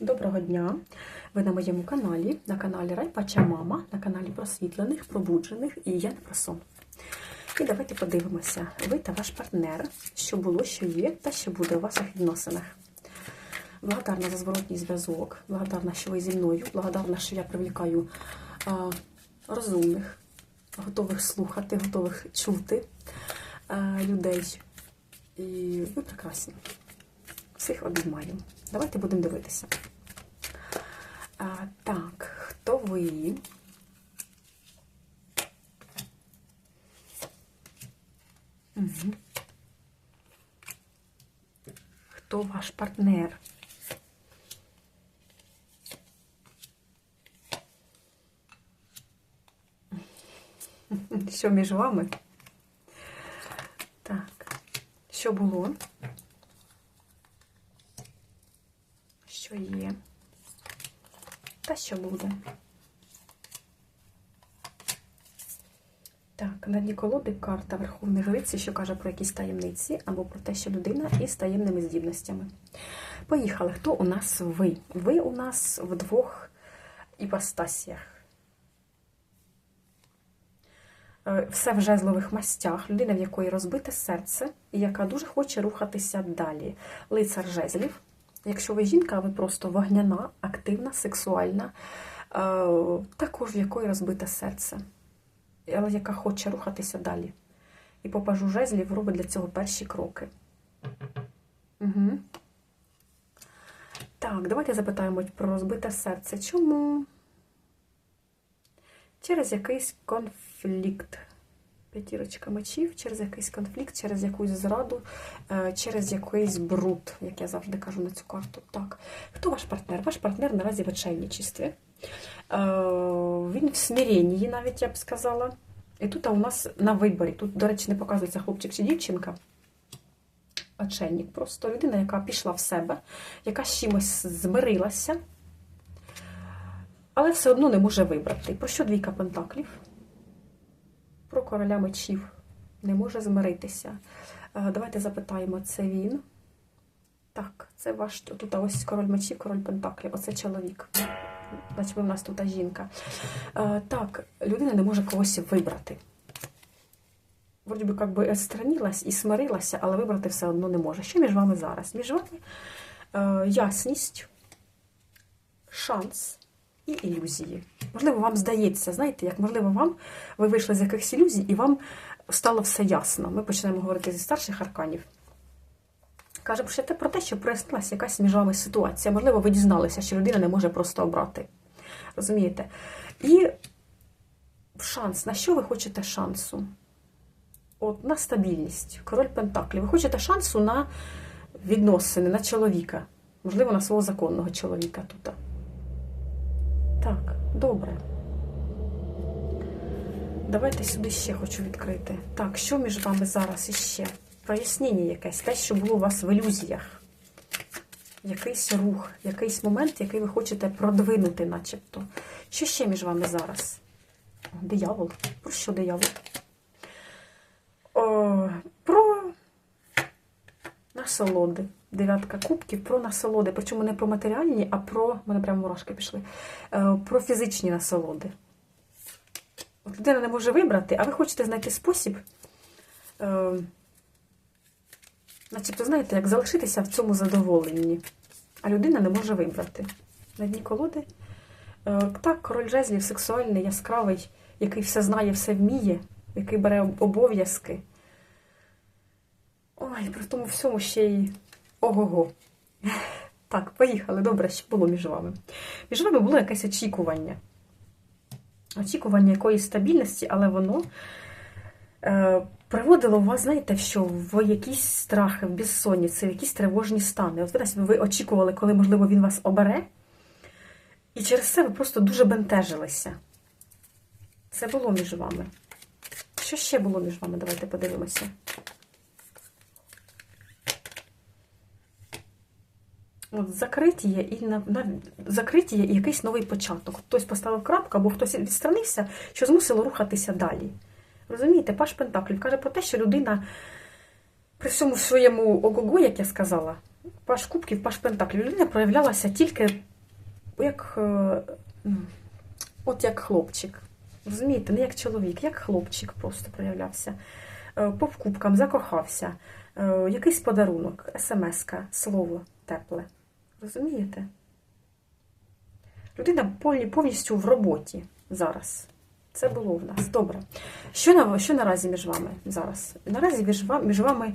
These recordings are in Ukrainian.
Доброго дня! Ви на моєму каналі, на каналі Райпача Мама, на каналі просвітлених, пробуджених і я не про сон. І давайте подивимося, ви та ваш партнер, що було, що є, та що буде у ваших відносинах. Благодарна за зворотній зв'язок, благодарна, що ви зі мною, благодарна, що я привлікаю а, розумних, готових слухати, готових чути а, людей. І ви прекрасні. Всіх обіймаю. Давайте будемо дивитися. А, так, хто ви? Угу. Хто ваш партнер? Що між вами? Так, що було? Що є? Та що буде? Так, на дні колоди карта Верховної Жриці, що каже про якісь таємниці, або про те, що людина із таємними здібностями. Поїхали. Хто у нас ви? Ви у нас в двох іпостасіях. Е, Все в жезлових мастях, людина, в якої розбите серце, і яка дуже хоче рухатися далі. Лицар жезлів. Якщо ви жінка, ви просто вогняна, активна, сексуальна, е, також в якої розбите серце, але яка хоче рухатися далі. І по пажу жезлів робить для цього перші кроки. Угу. Так, давайте запитаємо про розбите серце. Чому? Через якийсь конфлікт. П'ятірочка мечів, через якийсь конфлікт, через якусь зраду, е, через якийсь бруд, як я завжди кажу на цю карту. Так, хто ваш партнер? Ваш партнер наразі в отчайничестві. Е, Він в смиренні, навіть я б сказала. І тут у нас на виборі. Тут, до речі, не показується хлопчик чи дівчинка. Отчайник просто людина, яка пішла в себе, яка з чимось змирилася, але все одно не може вибрати. Про що двійка пентаклів? Про короля мечів. Не може змиритися. Е, Давайте запитаємо, це він. Так, це ваш. Тут ось король мечів, король пентаклів. Оце чоловік. Значить, в нас тут жінка. Е, Так, людина не може когось вибрати. Вроді би, як би странілась і смирилася, але вибрати все одно не може. Що між вами зараз? Між вами е, ясність, шанс і ілюзії. Можливо, вам здається, знаєте, як можливо, вам ви вийшли з якихось ілюзій, і вам стало все ясно. Ми почнемо говорити зі старших арканів. Каже про те, що прояснилася якась між вами ситуація. Можливо, ви дізналися, що людина не може просто обрати. Розумієте? І шанс. На що ви хочете шансу? От на стабільність. Король Пентаклів. Ви хочете шансу на відносини, на чоловіка. Можливо, на свого законного чоловіка тут. Так, добре. Давайте сюди ще хочу відкрити. Так, що між вами зараз іще? Прояснення якесь, те, що було у вас в ілюзіях. Якийсь рух, якийсь момент, який ви хочете продвинути, начебто. Що ще між вами зараз? Диявол. Про що диявол? О, про насолоди. Дев'ятка кубків про насолоди. Причому не про матеріальні, а про. У мене прямо мурашки пішли. Е, Про фізичні насолоди. От людина не може вибрати, а ви хочете знайти спосіб. Е, Начебто, знаєте, як залишитися в цьому задоволенні. А людина не може вибрати. На дні колоди. Е, Так, король жезлів сексуальний, яскравий, який все знає, все вміє, який бере обов'язки. Ой, при тому всьому ще й ого-го. Так, поїхали. Добре, що було між вами. Між вами було якесь очікування. Очікування якоїсь стабільності, але воно е, приводило вас, знаєте, що в якісь страхи, в безсонниці, в якісь тривожні стани. От ви, ви очікували, коли, можливо, він вас обере, і через це ви просто дуже бентежилися. Це було між вами. Що ще було між вами? Давайте подивимося. От закриття і на, на закриття і якийсь новий початок. Хтось поставив крапку, або хтось відстранився, що змусило рухатися далі. Розумієте, Паш Пентаклів каже про те, що людина при всьому своєму ого-го, як я сказала, Паш Кубків, Паш Пентаклів, людина проявлялася тільки як, е, ну, от як хлопчик. Розумієте, не як чоловік, як хлопчик просто проявлявся. Е, По вкупкам закохався. Е, Якийсь подарунок, смс-ка, слово тепле. Розумієте? Людина повністю в роботі зараз. Це було в нас. Добре. Що, на, що наразі між вами зараз? Наразі між вами, між вами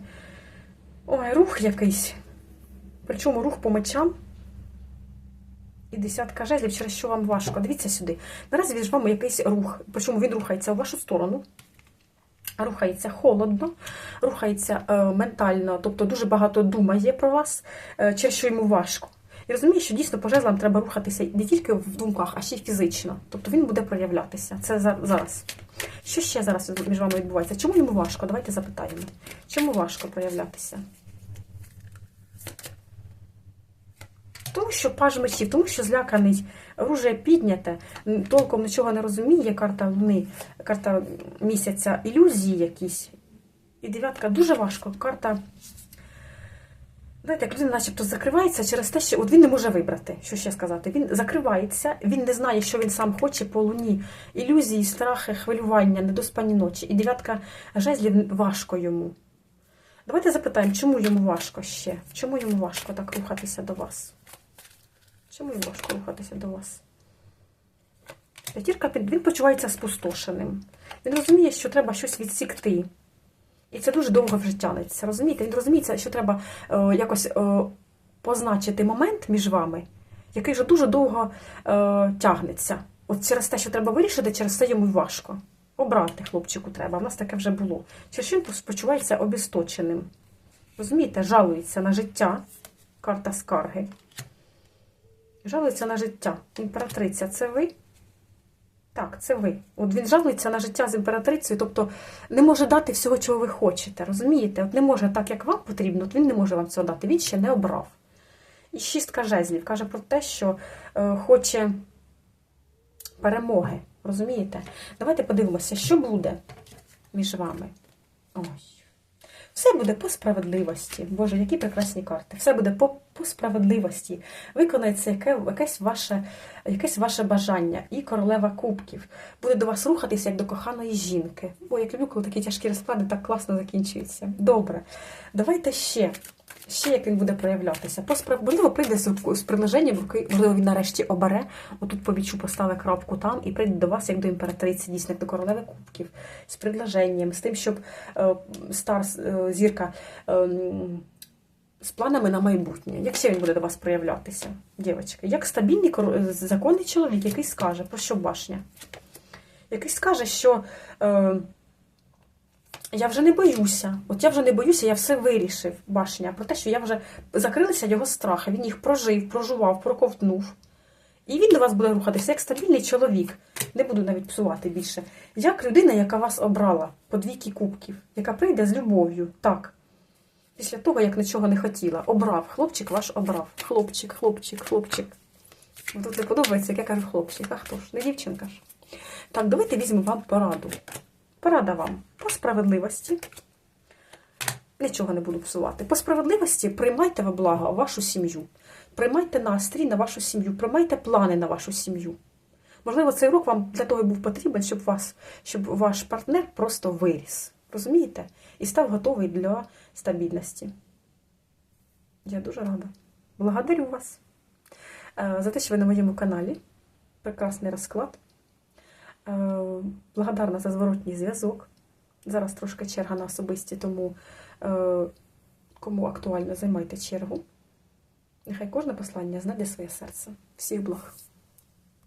ой, рух якийсь. Причому рух по мечам і десятка жезлів, через що вам важко. Дивіться сюди. Наразі між вами якийсь рух. Причому він рухається в вашу сторону. Рухається холодно, рухається е, ментально, тобто дуже багато думає про вас, е, через що йому важко. І розуміє, що дійсно по жезлам треба рухатися не тільки в думках, а ще й фізично. Тобто він буде проявлятися. Це за- зараз. Що ще зараз між вами відбувається? Чому йому важко? Давайте запитаємо. Чому важко проявлятися? Тому що паж мечів, тому що зляканий, оружие підняте, толком нічого не розуміє, карта луни, карта місяця, ілюзії якісь. І дев'ятка дуже важко. Карта, знаєте, як людина начебто закривається через те, що от він не може вибрати, що ще сказати. Він закривається, він не знає, що він сам хоче по луні. Ілюзії, страхи, хвилювання, недоспані ночі. І дев'ятка жезлів важко йому. Давайте запитаємо, чому йому важко ще? Чому йому важко так рухатися до вас? Чому важко рухатися до вас? П'ятірка він почувається спустошеним. Він розуміє, що треба щось відсікти. І це дуже довго вже тянеться. Розумієте? Він розуміє, що треба е, якось е, позначити момент між вами, який вже дуже довго е, тягнеться. От через те, що треба вирішити, через це йому важко. Обрати хлопчику треба. У нас таке вже було. Через він почувається обісточеним. Розумієте, жалується на життя. Карта скарги. Жалується на життя. Імператриця, це ви? Так, це ви. От він жалується на життя з імператрицею, тобто не може дати всього, чого ви хочете. Розумієте? От не може так, як вам потрібно, от він не може вам цього дати. Він ще не обрав. І шістка жезлів каже про те, що е, хоче перемоги. Розумієте? Давайте подивимося, що буде між вами. Ой. Все буде по справедливості. Боже, які прекрасні карти. Все буде по, по справедливості. Виконається яке, якесь, ваше, якесь ваше бажання. І королева кубків буде до вас рухатися як до коханої жінки. Бо як люблю, коли такі тяжкі розклади так класно закінчуються. Добре. Давайте ще. Ще як він буде проявлятися. По. Можливо, прийде з, з предложенням руки, можливо, він нарешті обере, отут по вічу поставить крапку там і прийде до вас як до імператриці, дійсно, як до королеви кубків, з предложенням, з тим, щоб е, стар е, зірка е, з планами на майбутнє. Як ще він буде до вас проявлятися, дівчатки? Як стабільний кор- законний чоловік, який скаже, про що башня? Який скаже, що. Е, я вже не боюся. От я вже не боюся, я все вирішив, башня, про те, що я вже закрилися його страхи. Він їх прожив, прожував, проковтнув. І він до вас буде рухатися як стабільний чоловік. Не буду навіть псувати більше. Як людина, яка вас обрала по двійки кубків, яка прийде з любов'ю. Так. Після того, як нічого не хотіла. Обрав. Хлопчик ваш обрав. Хлопчик, хлопчик, хлопчик. Тут не подобається, як я кажу хлопчик. А хто ж? Не дівчинка ж. Так, давайте візьмемо вам пораду. Порада вам по справедливості. Нічого не буду псувати. По справедливості приймайте во благо вашу сім'ю. Приймайте настрій на вашу сім'ю, приймайте плани на вашу сім'ю. Можливо, цей урок вам для того і був потрібен, щоб, вас, щоб ваш партнер просто виріс. Розумієте? І став готовий для стабільності. Я дуже рада. Благодарю вас е, за те, що ви на моєму каналі. Прекрасний розклад. Е, Благодарна за зворотній зв'язок. Зараз трошки черга на особисті, тому е, кому актуально, займайте чергу. Нехай кожне послання знайде своє серце. Всіх благ.